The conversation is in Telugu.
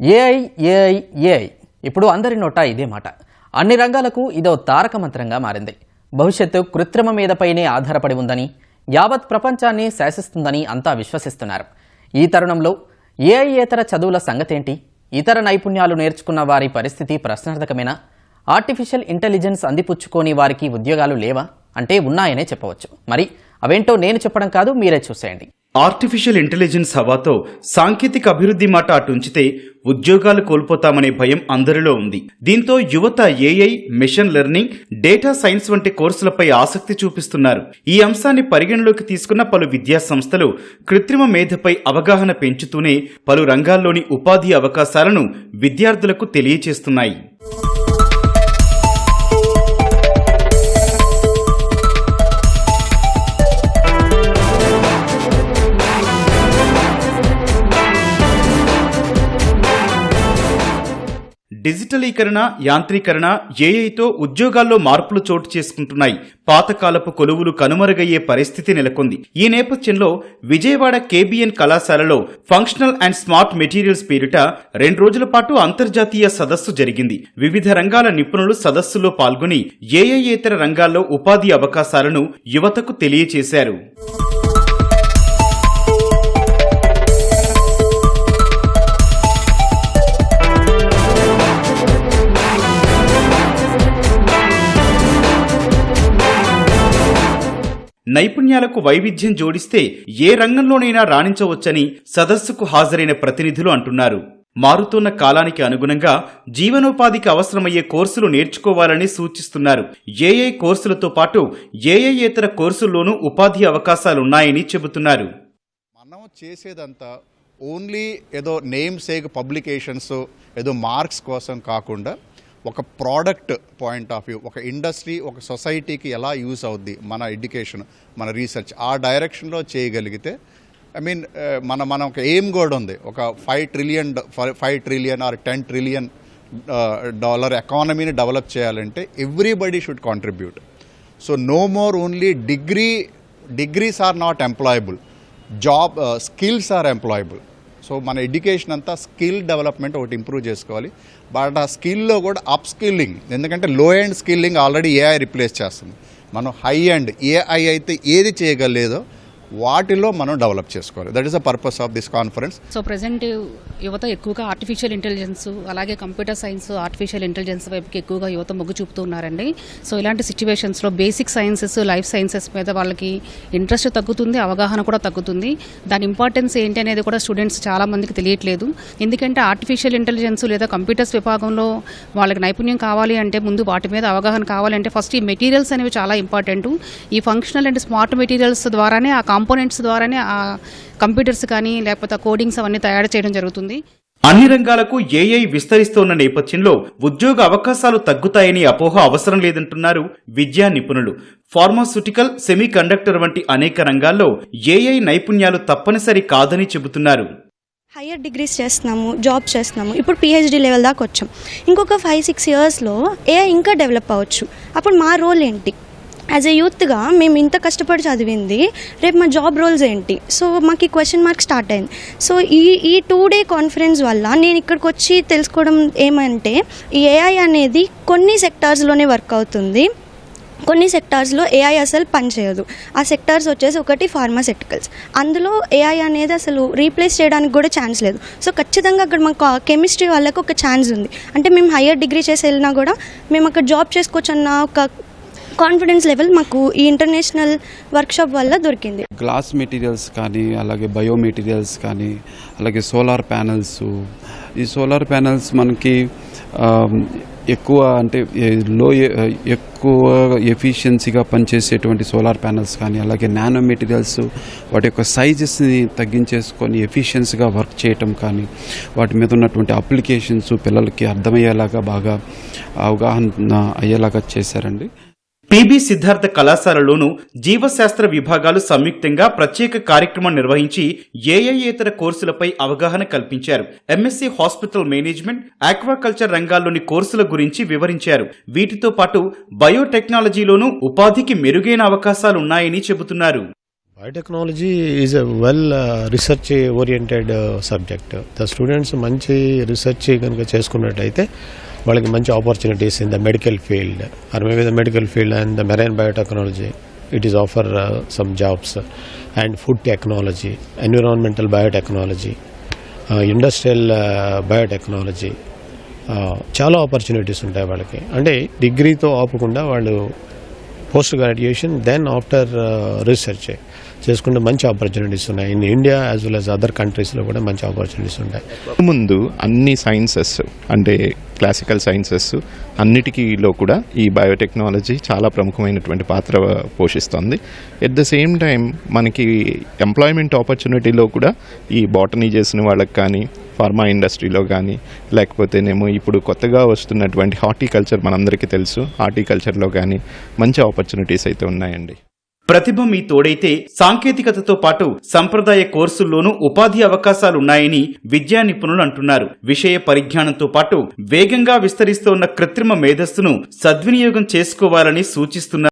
AI AI AI. ఇప్పుడు అందరి నోట ఇదే మాట. అన్ని రంగాలకు ఇదో తారక మంత్రంగా మారింది. భవిష్యత్తు కృత్రిమ మీదపైనే ఆధారపడి ఉందని యావత్ ప్రపంచాన్ని శాసిస్తుందని అంతా విశ్వసిస్తున్నారు. ఈ తరుణంలో ఏఐఏతర చదువుల సంగతేంటి? ఇతర నైపుణ్యాలు నేర్చుకున్న వారి పరిస్థితి ప్రశ్నార్థకమేనా? ఆర్టిఫిషియల్ ఇంటెలిజెన్స్ అందిపుచ్చుకొని వారికి ఉద్యోగాలు లేవా? అంటే ఉన్నాయనే చెప్పవచ్చు. మరి అవేంటో నేను చెప్పడం కాదు మీరే చూసేయండి. ఆర్టిఫిషియల్ ఇంటెలిజెన్స్ హవాతో సాంకేతిక అభివృద్ధి మాట అటుంచితే ఉద్యోగాలు కోల్పోతామనే భయం అందరిలో ఉంది. దీంతో యువత AI machine learning data science వంటి కోర్సులపై ఆసక్తి చూపిస్తున్నారు. ఈ అంశాన్ని పరిగణలోకి తీసుకున్న పలు విద్యా సంస్థలు కృత్రిమ మేధపై అవగాహన పెంచుతూనే పలు రంగాల్లోని ఉపాధి అవకాశాలను విద్యార్థులకు తెలియచేస్తున్నాయి. డిజిటలీకరణ యాంత్రీకరణ ఏఐతో ఉద్యోగాల్లో మార్పులు చోటు చేసుకుంటున్నాయి. పాతకాలపు కొలువులు కనుమరుగయ్యే పరిస్థితి నెలకొంది. ఈ నేపథ్యంలో విజయవాడ కేబిఎన్ కళాశాలలో ఫంక్షనల్ అండ్ స్మార్ట్ మెటీరియల్స్ పేరిట రెండు రోజుల పాటు అంతర్జాతీయ సదస్సు జరిగింది. వివిధ రంగాల నిపుణులు సదస్సులో పాల్గొని ఏఐయేతర రంగాల్లో ఉపాధి అవకాశాలను యువతకు తెలియచేశారు. నైపుణ్యాలకు వైవిధ్యం జోడిస్తే ఏ రంగంలోనైనా రాణించవచ్చని సదస్సుకు హాజరైన ప్రతినిధులు అంటున్నారు. మారుతున్న కాలానికి అనుగుణంగా జీవనోపాధికి అవసరమయ్యే కోర్సులు నేర్చుకోవాలని సూచిస్తున్నారు. ఏఐ కోర్సులతో పాటు ఏఏఏతర కోర్సుల్లోనూ ఉపాధి అవకాశాలున్నాయని చెబుతున్నారు. మనం చేసేదంతా ఓన్లీ ఏదో నేమ్ సేక్ పబ్లికేషన్స్ ఏదో మార్క్స్ కోసం కాకుండా ఒక ప్రోడక్ట్ పాయింట్ ఆఫ్ వ్యూ ఒక ఇండస్ట్రీ ఒక సొసైటీకి ఎలా యూస్ అవుద్ది మన ఎడ్యుకేషన్ మన రీసెర్చ్ ఆ డైరెక్షన్లో చేయగలిగితే ఐ మీన్ uh, మన మన ఒక ఎయిమ్ కూడా ఉంది. ఒక five trillion five trillion or ten trillion dollar ఎకానమీని develop చేయాలంటే everybody should contribute so no more only degree degrees are not employable job skills are employable so మన ఎడ్యుకేషన్ అంతా స్కిల్ డెవలప్మెంట్ ఒకటి ఇంప్రూవ్ చేసుకోవాలి. బట్ ఆ స్కిల్లో కూడా అప్ స్కిల్లింగ్ ఎందుకంటే low end skilling already AI replace చేస్తుంది. మనం హై అండ్ ఏఐ అయితే ఏది చేయగలేదో వాటిలో మనం డెవలప్ చేసుకోవాలి. That is the purpose of this conference so present యువత ఎక్కువగా ఆర్టిఫిషియల్ ఇంటెలిజెన్స్ అలాగే కంప్యూటర్ సైన్స్ ఆర్టిఫిషియల్ ఇంటెలిజెన్స్ వైపుకి ఎక్కువగా యువత మొగ్గు చూపుతున్నారండి. సో ఇలాంటి సిచ్యువేషన్స్లో బేసిక్ సైన్సెస్ లైఫ్ సైన్సెస్ మీద వాళ్ళకి ఇంట్రెస్ట్ తగ్గుతుంది అవగాహన కూడా తగ్గుతుంది. దాని ఇంపార్టెన్స్ ఏంటి అనేది కూడా స్టూడెంట్స్ చాలా మందికి తెలియట్లేదు. ఎందుకంటే ఆర్టిఫిషియల్ ఇంటెలిజెన్స్ లేదా కంప్యూటర్స్ విభాగంలో వాళ్ళకి నైపుణ్యం కావాలి అంటే ముందు వాటి మీద అవగాహన కావాలంటే ఫస్ట్ ఈ మెటీరియల్స్ అనేవి చాలా ఇంపార్టెంట్ ఈ ఫంక్షనల్ అండ్ స్మార్ట్ మెటీరియల్స్ ద్వారానే ఆ కాంపోనెంట్స్ ద్వారానే ఆ కంప్యూటర్స్ కానీ లేకపోతే కోడింగ్స్ అవన్నీ తయారు చేయడం జరుగుతుంది. అన్ని రంగాలకు ఏఐ విస్తరిస్తోన్న నేపథ్యంలో ఉద్యోగ అవకాశాలు తగ్గుతాయని అపోహ అవసరం లేదంటున్నారు విద్యా నిపుణులు. ఫార్మాస్యూటికల్ సెమీ కండక్టర్ వంటి అనేక రంగాల్లో ఏఐ నైపుణ్యాలు తప్పనిసరి కాదని చెబుతున్నారు. హయ్యర్ డిగ్రీస్ చేస్తున్నాము జాబ్ చేస్తున్నాము. ఇప్పుడు పిహెచ్డి లెవెల్ దాకా వచ్చాం. ఇంకొక ఫైవ్ సిక్స్ ఇయర్స్లో ఏఐ ఇంకా డెవలప్ అవ్వచ్చు. అప్పుడు మా రోల్ ఏంటి? యాజ్ ఎ యూత్గా మేము ఇంత కష్టపడి చదివింది రేపు మా జాబ్ రోల్స్ ఏంటి? సో మాకు ఈ క్వశ్చన్ మార్క్ స్టార్ట్ అయింది. సో ఈ ఈ టూ డే కాన్ఫరెన్స్ వల్ల నేను ఇక్కడికి వచ్చి తెలుసుకోవడం ఏమంటే ఈ ఏఐ అనేది కొన్ని సెక్టార్స్లోనే వర్క్ అవుతుంది. కొన్ని సెక్టార్స్లో ఏఐ అసలు పనిచేయదు. ఆ సెక్టార్స్ వచ్చేసి ఒకటి ఫార్మాసెటికల్స్ అందులో ఏఐ అనేది అసలు రీప్లేస్ చేయడానికి కూడా ఛాన్స్ లేదు. సో ఖచ్చితంగా అక్కడ మాకు కెమిస్ట్రీ వాళ్ళకి ఒక ఛాన్స్ ఉంది. అంటే మేము హయ్యర్ డిగ్రీ చేసి వెళ్ళినా కూడా మేము అక్కడ జాబ్ చేసుకోవచ్చు అన్న ఒక కాన్ఫిడెన్స్ లెవెల్ మాకు ఈ ఇంటర్నేషనల్ వర్క్షాప్ వల్ల దొరికింది. గ్లాస్ మెటీరియల్స్ కానీ అలాగే బయో మెటీరియల్స్ కానీ అలాగే సోలార్ ప్యానల్స్ ఈ సోలార్ ప్యానల్స్ మనకి ఎక్కువ అంటే లో ఎక్కువ ఎఫిషియన్సీగా పనిచేసేటువంటి సోలార్ ప్యానల్స్ కానీ అలాగే నానో మెటీరియల్స్ వాటి యొక్క సైజెస్ని తగ్గించేసుకొని ఎఫిషియన్సీగా వర్క్ చేయటం కానీ వాటి మీద ఉన్నటువంటి అప్లికేషన్స్ పిల్లలకి అర్థమయ్యేలాగా బాగా అవగాహన అయ్యేలాగా చేశారండి. పిబి సిద్ధార్థ కళాశాలలోనూ జీవశాస్త్ర విభాగాలు సంయుక్తంగా ప్రత్యేక కార్యక్రమం నిర్వహించి ఏఐఏతర కోర్సులపై అవగాహన కల్పించారు. ఎంఎస్సీ హాస్పిటల్ మేనేజ్మెంట్ ఆక్వాకల్చర్ రంగాల్లోని కోర్సుల గురించి వివరించారు. వీటితో పాటు బయోటెక్నాలజీలోనూ ఉపాధికి మెరుగైన అవకాశాలున్నాయని చెబుతున్నారు. Biotechnology is a well research oriented subject the students మంచి రీసెర్చ్ కనుక చేసుకున్నట్టయితే వాళ్ళకి మంచి opportunities in the medical field or maybe the medical field and the marine biotechnology it is offer some jobs and food technology environmental biotechnology industrial biotechnology చాలా ఆపర్చునిటీస్ ఉంటాయి వాళ్ళకి. అంటే డిగ్రీతో ఆపకుండా వాళ్ళు post graduation then after research చేసుకుంటే మంచి ఆపర్చునిటీస్ ఉన్నాయి. In India as well as other కంట్రీస్లో కూడా మంచి ఆపర్చునిటీస్ ఉంటాయి. ముందు అన్ని సైన్సెస్ అంటే క్లాసికల్ సైన్సెస్ అన్నిటికీలో కూడా ఈ బయోటెక్నాలజీ చాలా ప్రముఖమైనటువంటి పాత్ర పోషిస్తుంది. ఎట్ ద సేమ్ టైం మనకి ఎంప్లాయ్మెంట్ ఆపర్చునిటీలో కూడా ఈ బాటనీ చేసిన వాళ్ళకి కానీ ఫార్మా ఇండస్ట్రీలో కానీ లేకపోతేనేమో ఇప్పుడు కొత్తగా వస్తున్నటువంటి హార్టికల్చర్ మనందరికీ తెలుసు. హార్టికల్చర్లో కానీ మంచి ఆపర్చునిటీస్ అయితే ఉన్నాయండి. ప్రతిభ మీ తోడైతే సాంకేతికతతో పాటు సంప్రదాయ కోర్సుల్లోనూ ఉపాధి అవకాశాలున్నాయని విద్యా నిపుణులు అంటున్నారు. విషయ పరిజ్ఞానంతో పాటు వేగంగా విస్తరిస్తోన్న కృత్రిమ మేధస్సును సద్వినియోగం చేసుకోవాలని సూచిస్తున్నారు.